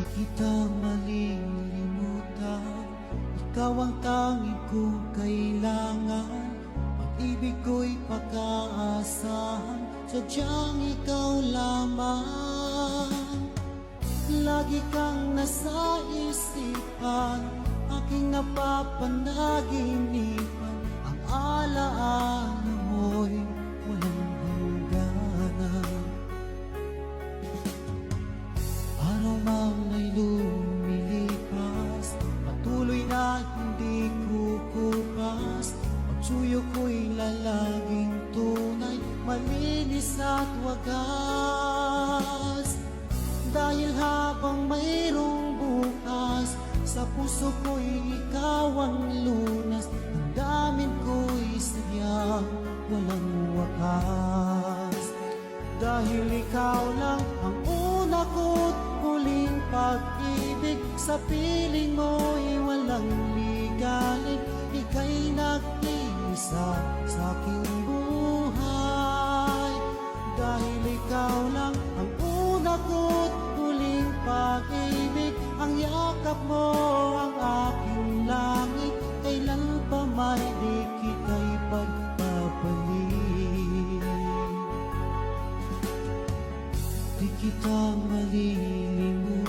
Di kita malilimutan. Ikaw ang tanging kong kailangan. Pag-ibig ko'y pagkaasahan Sadyang ikaw lamang. Lagi kang nasa isipan. Aking napapanaginipan. Ang alaala Pagsuyo ko'y lalaging tunay Malinis at wagas. Dahil habang mayroong bukas Sa puso ko'y ikaw ang lunas Ang damin ko'y sadyang walang wakas. Dahil ikaw lang ang una ko't huling pag-ibig Sa piling mo'y nag-iisa sa aking buhay. Dahil ikaw lang ang una ko't huling pag-ibig. Ang yakap mo ang aking langit. Kailan pa may di kita'y pagpapalik Di kita malilimutan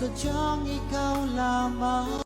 Sadyang ikaw lamang